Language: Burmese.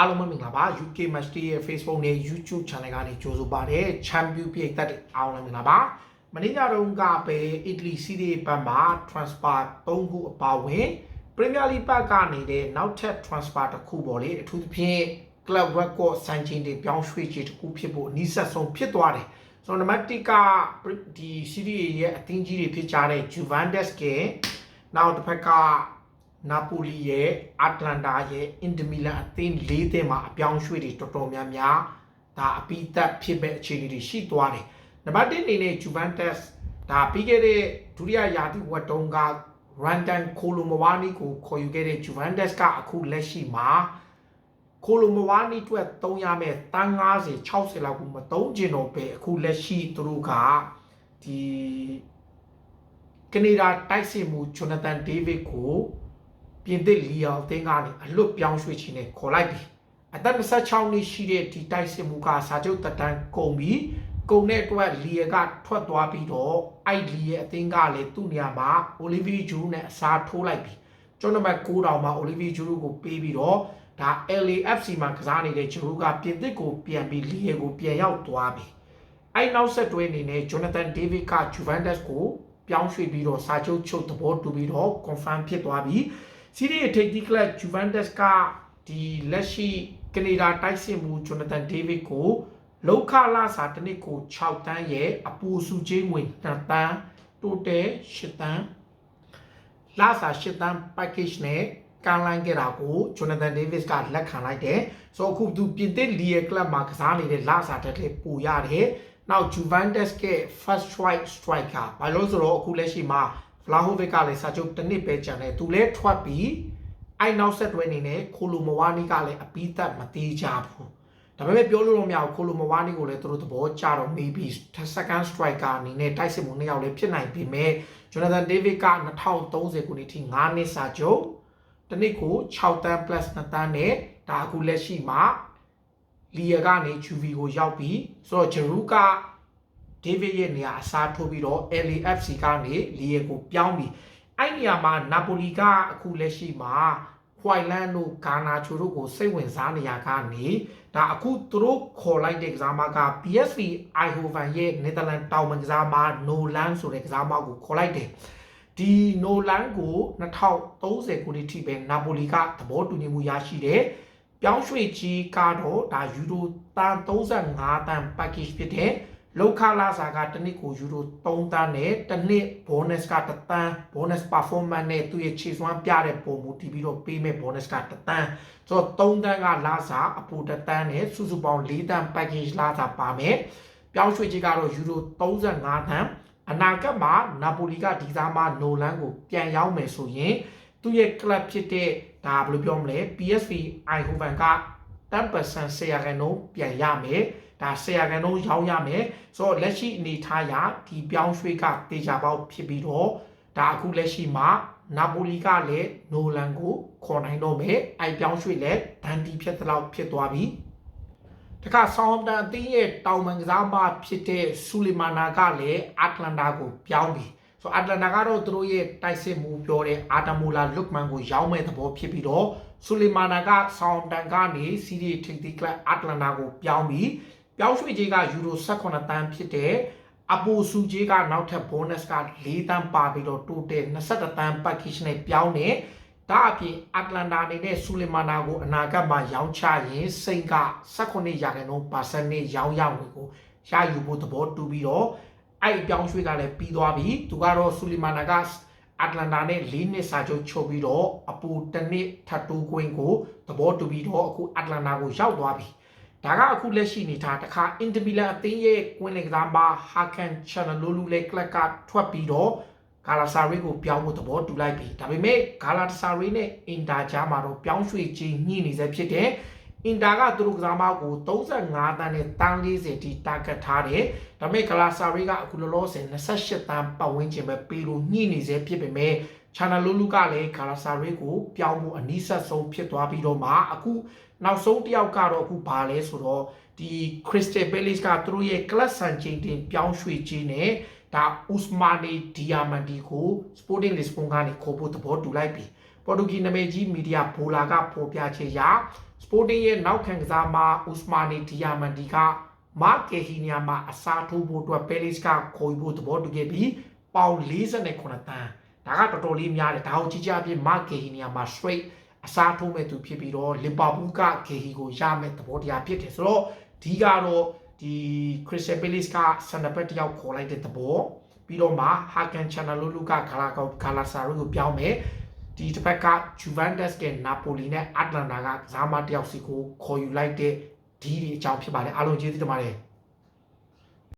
အားလုံးပဲမင်္ဂလာပါ UK Match Day ရဲ့ Facebook နဲ့ YouTube Channel ကနေကြိုဆိုပါရစေ Champion ပြည်သက်တဲ့အားလုံးမင်္ဂလာပါမနေ့ညတုန်းကပဲ Italy Serie A ဘက်မှာ transfer 3ခုအပါအဝင် Premier League ဘက်ကနေတဲ့နောက်ထပ် transfer တစ်ခုပေါ့လေအထူးသဖြင့် Club Record စံချိန်တွေပြောင်းရွှေ့ခြင်းတစ်ခုဖြစ်ဖို့အနည်းဆက်ဆုံးဖြစ်သွားတယ်ဆိုတော့နံပါတ်1ကဒီ Serie A ရဲ့အသင်းကြီးတွေဖြစ်ကြတဲ့ Juventus ကနောက်တစ်ဖက်က နာပိုလီရဲ့အတ္တလန်တာရဲ့အင်တမီလန်အသင်း၄သင်းမှာအပြောင်းရွှေ့တွေတော်တော်များများဒါအပိသက်ဖြစ်မဲ့အခြေအနေတွေရှိသွားတယ်။နံပါတ်1အနေနဲ့ Juventus ဒါပြီးခဲ့တဲ့ဒုတိယရာသီဝက်တုန်းက Randan Kolomowani ကိုခေါ်ယူခဲ့တဲ့ Juventus ကအခုလက်ရှိမှာ Kolomowani အတွက်သုံးရမယ့်တန်း90 60လောက်ကိုမသုံးကျင်တော့ပဲအခုလက်ရှိသူတို့ကဒီကနေဒါတိုက်စစ်မှု Jonathan David ကို ပြင်သစ်လီယောအသင်းကနေအလွတ်ပြောင်းရွှေ့ခြင်းနဲ့ခေါ်လိုက်ပြီအသက်26နှစ်ရှိတဲ့ဒီတိုက်စစ်မှုကစာချုပ်တက်တန်းကုန်ပြီးကုန်တဲ့အတွက်လီယာကထွက်သွားပြီးတော့အဲ့လီယာအသင်းကလည်းသူ့နေရာမှာ Olivier Giroud နဲ့အစားထိုးလိုက်ပြီကျွန်တော်မှ9တောင်မှာ Olivier Giroud ကိုပေးပြီးတော့ဒါ LAFC မှာကစားနေတဲ့ Giroud ကပြင်သစ်ကိုပြန်ပြီးလီယာကိုပြန်ရောက်သွားပြီအဲ့နောက်ဆက်တွဲအနေနဲ့ Jonathan David က Juventus ကိုပြောင်းရွှေ့ပြီးတော့စာချုပ်ချုပ်သဘောတူပြီးတော့ confirm ဖြစ်သွားပြီ စီးရီးထိပ်သီးကလပ် Juventus ကဒီလက်ရှိကနေဒါတိုက်စစ်မှု Jonathan David ကိုလောက်ခလာစာတစ်နှစ်ကို6တန်းရဲ့အပူစုချင်းငွေ2တန်း total 8တန်းလာစာ8တန်း package နဲ့ကန်လိုင်းခဲ့တာကို Jonathan Davis ကလက်ခံလိုက်တယ်ဆိုတော့အခုသူပြင်သစ်လီယယ်ကလပ်မှာကစားနေတဲ့လာစာတက်လေးပိုရတယ်နောက် Juventus က first strike striker ဘာလို့ဆိုတော့အခုလက်ရှိမှာ Vlahovic ကလည်းစာချုပ်တစ်နှစ်ပဲကျန်တယ်သူလည်းထွက်ပြီးအဲ့နောက်ဆက်တွဲအနေနဲ့ခိုလိုမဝါနီကလည်းအပီးသက်မသေးကြဘူးဒါပေမဲ့ပြောလို့တော့မရဘူးခိုလိုမဝါနီကိုလည်းသူတို့သဘောကျတော့ maybe second striker အနေနဲ့တိုက်စစ်မှုနှစ်ယောက်လည်းဖြစ်နိုင်ပေမဲ့ Jonathan David က2030ခုနှစ်ထိ9နှစ်စာချုပ်တစ်နှစ်ကို6တန်း plus 2တန်းနဲ့ဒါအခုလက်ရှိမှာလီယာကနေ UV ကိုရောက်ပြီးဆိုတော့ဂျရူက ဒေးဗစ်ရဲ့နေရာအစားထိုးပြီးတော့ LAFC ကနေလီယေကိုပြောင်းပြီးအဲ့နေရာမှာနာပိုလီကအခုလက်ရှိမှာခွိုင်လန်တို့ဂါနာချိုတို့ကိုစိတ်ဝင်စားနေရကနေဒါအခုသူတို့ခေါ်လိုက်တဲ့ကစားမက PSV Eindhoven ရဲ့ Netherlands တောင်ပန်ကစားမ Nolan ဆိုတဲ့ကစားမကိုခေါ်လိုက်တယ်ဒီ Nolan ကို2030ခုနှစ်ထိပဲနာပိုလီကသဘောတူညီမှုရရှိတယ်ပြောင်းရွှေ့ကြီးကတော့ဒါယူရိုတန်35တန် package ဖြစ်တဲ့ လောက်ခလာစာကတစ်နှစ်ကိုယူရို3တန်းနဲ့တစ်နှစ် bonus ကတစ်တန်း bonus performance နဲ့သူ့ရဲ့ခြေစွမ်းပြတဲ့ပုံမူတည်ပြီးတော့ပေးမဲ့ bonus ကတစ်တန်းဆိုတော့3တန်းကလာစာအပူတစ်တန်းနဲ့စုစုပေါင်း4တန်း package လာစာပါမယ်ပြောင်းရွှေ့ခြင်းကတော့ယူရို35တန်းအနာဂတ်မှာနာပိုလီကဒီစားမနိုလန်ကိုပြန်ရောက်မယ်ဆိုရင်သူ့ရဲ့ club ဖြစ်တဲ့ဒါဘယ်လိုပြောမလဲ PSV Eindhoven က10%ဆရာကန်တော့ပြန်ရမယ် ဒါဆရာကန်တော့ရောက်ရမယ်ဆိုတော့လက်ရှိအနေထားရဒီပြောင်းရွှေ့ကတေချာပေါက်ဖြစ်ပြီးတော့ဒါအခုလက်ရှိမှာနာပိုလီကလည်းနိုလန်ကိုခေါ်နိုင်တော့မယ်အဲပြောင်းရွှေ့လည်းဒန်ဒီဖြစ်သလောက်ဖြစ်သွားပြီတခါဆောင်းတန်အသင်းရဲ့တောင်ပန်ကစားမဖြစ်တဲ့ဆူလီမာနာကလည်းအတ္တလန်တာကိုပြောင်းပြီဆိုအတ္တလန်တာကတော့သူတို့ရဲ့တိုက်စစ်မှုပြောတဲ့အာတမိုလာလုတ်မန်ကိုရောက်မဲ့သဘောဖြစ်ပြီးတော့ဆူလီမာနာကဆောင်းတန်ကနေစီးရီထိပ်သီးကလပ်အတ္တလန်တာကိုပြောင်းပြီး ပြောင်းရွှေ့ကြီးကယူရို18တန်းဖြစ်တဲ့အပိုစုကြီးကနောက်ထပ် bonus က4တန်းပါပြီးတော့ total 21တန်း package နဲ့ပြောင်းနေဒါအပြင်အတ္တလန်တာအနေနဲ့ဆူလီမာနာကိုအနာဂတ်မှာရောင်းချရင်စိန်က18ရာခိုင်နှုန်းပါစနစ်ရောင်းရငွေကိုရယူဖို့သဘောတူပြီးတော့အဲ့အပြောင်းရွှေ့ကလည်းပြီးသွားပြီသူကတော့ဆူလီမာနာကအတ္တလန်တာနဲ့၄နှစ်စာချုပ်ချုပ်ပြီးတော့အပူတစ်နှစ်ထပ်တိုးခွင့်ကိုသဘောတူပြီးတော့အခုအတ္တလန်တာကိုရောက်သွားပြီ ဒါကအခုလက်ရှိနေတာတခါအင်တမီလန်အသင်းရဲ့ကွင်းလေကစားပါဟာကန်ချန်လိုလူလေကလပ်ကထွက်ပြီးတော့ဂါလာဆာရီကိုပြောင်းဖို့သဘောတူလိုက်ပြီဒါပေမဲ့ဂါလာဆာရီနဲ့အင်တာဂျာမှာတော့ပြောင်းရွှေ့ခြင်းညှိနေစေဖြစ်တဲ့အင်တာကသူတို့ကစားမကို35တန်းနဲ့တန်း40တီတာဂက်ထားတယ်ဒါပေမဲ့ဂါလာဆာရီကအခုလောလောဆယ်28တန်းပတ်ဝန်းကျင်ပဲပေးလို့ညှိနေစေဖြစ်ပေမဲ့ ချာနာလူလူကလည်းဂါလာဆာရီကိုပြောင်းဖို့အနည်းဆက်ဆုံးဖြစ်သွားပြီးတော့မှအခုနောက်ဆုံးတစ်ယောက်ကတော့အခုဘာလဲဆိုတော့ဒီ Crystal Palace ကသူတို့ရဲ့ class ဆန်ချိန်တင်ပြောင်းရွှေ့ခြင်းနဲ့ဒါ Usmane Diamante ကို Sporting Lisbon ကနေခေါ်ဖို့သဘောတူလိုက်ပြီပေါ်တူဂီနာမည်ကြီးမီဒီယာဘိုလာကဖော်ပြချက်ရ Sporting ရဲ့နောက်ခံကစားမဥစမာနီဒီယာမန်ဒီကမာကေဟီနီယာမှာအစားထိုးဖို့အတွက်ပဲလစ်ကခေါ်ယူဖို့သဘောတူခဲ့ပြီးပေါင်48တန်း ဒါကတော်တော်လေးများတယ်ဒါကိုကြည့်ကြအဖြစ်မာကေဟီနီယာမှာ straight အစားထိုးမဲ့သူဖြစ်ပြီးတော့လီဗာပူးကကေဟီကိုရမဲ့သဘောတရားဖြစ်တယ်ဆိုတော့ဒီကတော့ဒီခရစ်စတယ်ပယ်လစ်ကဆန်ဒဘက်တယောက်ခေါ်လိုက်တဲ့သဘောပြီးတော့မှဟာကန်ချန်နယ်လိုလူကဂလာကောဂလာဆာရီကိုပြောင်းမယ်ဒီတစ်ဖက်ကဂျူဗန်တက်စ်ကနာပိုလီနဲ့အတ္တလန်တာကကစားမတယောက်စီကိုခေါ်ယူလိုက်တဲ့ဒီဒီအကြောင်းဖြစ်ပါတယ်အားလုံးကျေးဇူးတင်ပါတယ်